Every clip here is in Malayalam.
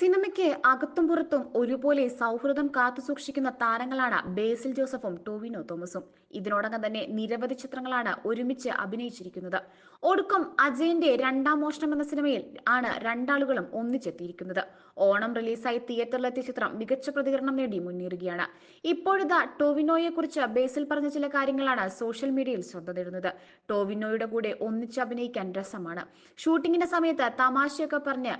സിനിമയ്ക്ക് അകത്തും പുറത്തും ഒരുപോലെ സൗഹൃദം കാത്തുസൂക്ഷിക്കുന്ന താരങ്ങളാണ് ബേസിൽ ജോസഫും ടോവിനോ തോമസും. ഇതിനോടകം തന്നെ നിരവധി ചിത്രങ്ങളാണ് ഒരുമിച്ച് അഭിനയിച്ചിരിക്കുന്നത്. ഒടുക്കം അജയന്റെ രണ്ടാം മോഷണം എന്ന സിനിമയിൽ ആണ് രണ്ടാളുകളും ഒന്നിച്ചെത്തിയിരിക്കുന്നത്. ഓണം റിലീസായി തിയേറ്ററിലെത്തിയ ചിത്രം മികച്ച പ്രതികരണം നേടി മുന്നേറുകയാണ്. ഇപ്പോഴിതാ ടോവിനോയെ കുറിച്ച് ബേസിൽ പറഞ്ഞ ചില കാര്യങ്ങളാണ് സോഷ്യൽ മീഡിയയിൽ ശ്രദ്ധ നേടുന്നത്. ടോവിനോയുടെ കൂടെ ഒന്നിച്ച് അഭിനയിക്കാൻ രസമാണ്. ഷൂട്ടിങ്ങിന്റെ സമയത്ത് തമാശയൊക്കെ പറഞ്ഞ്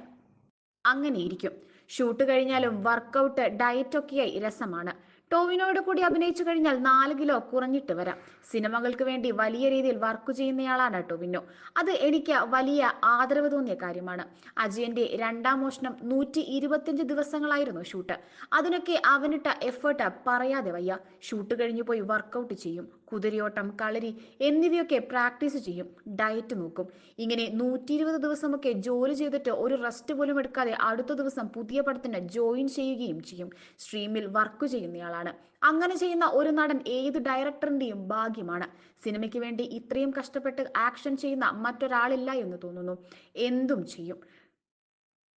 അങ്ങനെയിരിക്കും. ഷൂട്ട് കഴിഞ്ഞാലും വർക്കൗട്ട് ഡയറ്റ് ഒക്കെയായി രസമാണ്. ടോവിനോയുടെ കൂടി അഭിനയിച്ചു കഴിഞ്ഞാൽ നാല് കിലോ കുറഞ്ഞിട്ട് വരാം. സിനിമകൾക്ക് വേണ്ടി വലിയ രീതിയിൽ വർക്ക് ചെയ്യുന്നയാളാണ് ടോവിനോ. അത് എനിക്ക് വലിയ ആദരവ് തോന്നിയ കാര്യമാണ്. അജയന്റെ രണ്ടാം മോഷണം നൂറ്റി ഇരുപത്തിയഞ്ച് ദിവസങ്ങളായിരുന്നു ഷൂട്ട് അതിനൊക്കെ അവനിട്ട എഫേർട്ട് പറയാതെ വയ്യ. ഷൂട്ട് കഴിഞ്ഞു പോയി വർക്കൗട്ട് ചെയ്യും. കുതിരയോട്ടം കളരി എന്നിവയൊക്കെ പ്രാക്ടീസ് ചെയ്യും. ഡയറ്റ് നോക്കും. ഇങ്ങനെ നൂറ്റി ഇരുപത് ദിവസമൊക്കെ ജോലി ചെയ്തിട്ട് ഒരു റെസ്റ്റ് പോലും എടുക്കാതെ അടുത്ത ദിവസം പുതിയ പടത്തിന് ജോയിൻ ചെയ്യുകയും ചെയ്യും. സ്ട്രീമിൽ വർക്ക് ചെയ്യുന്നയാളാണ് അങ്ങനെ ചെയ്യുന്ന ഒരു നടൻ ഏത് ഡയറക്ടറിന്റെയും ഭാഗ്യമാണ്. സിനിമയ്ക്ക് വേണ്ടി ഇത്രയും കഷ്ടപ്പെട്ട് ആക്ഷൻ ചെയ്യുന്ന മറ്റൊരാളില്ല എന്ന് തോന്നുന്നു. എന്തും ചെയ്യും.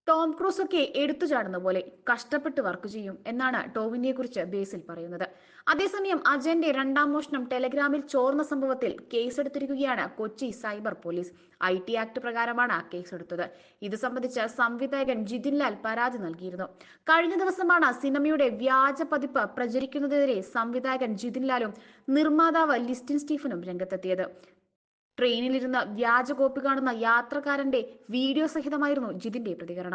ടോം ക്രൂസ് ഒക്കെ എടുത്തു ചാടുന്ന പോലെ കഷ്ടപ്പെട്ട് വർക്ക് ചെയ്യും എന്നാണ് ടോവിനെ കുറിച്ച് ബേസിൽ പറയുന്നത്. അതേസമയം അജയന്റെ രണ്ടാം മോഷണം ടെലഗ്രാമിൽ ചോർന്ന സംഭവത്തിൽ കേസെടുത്തിരിക്കുകയാണ് Kochi cyber police. I T act പ്രകാരമാണ് കേസെടുത്തത്. ഇത് സംബന്ധിച്ച് സംവിധായകൻ ജിതിൻ ലാൽ പരാതി നൽകിയിരുന്നു. കഴിഞ്ഞ ദിവസമാണ് സിനിമയുടെ വ്യാജ പതിപ്പ് പ്രചരിക്കുന്നതിനെതിരെ സംവിധായകൻ ജിതിൻ ലാലും നിർമ്മാതാവ് ലിസ്റ്റിൻ സ്റ്റീഫനും രംഗത്തെത്തിയത്. ട്രെയിനിലിരുന്ന് വ്യാജ കോപ്പി കാണുന്ന യാത്രക്കാരന്റെ വീഡിയോ സഹിതമായിരുന്നു ജിതിന്റെ പ്രതികരണം.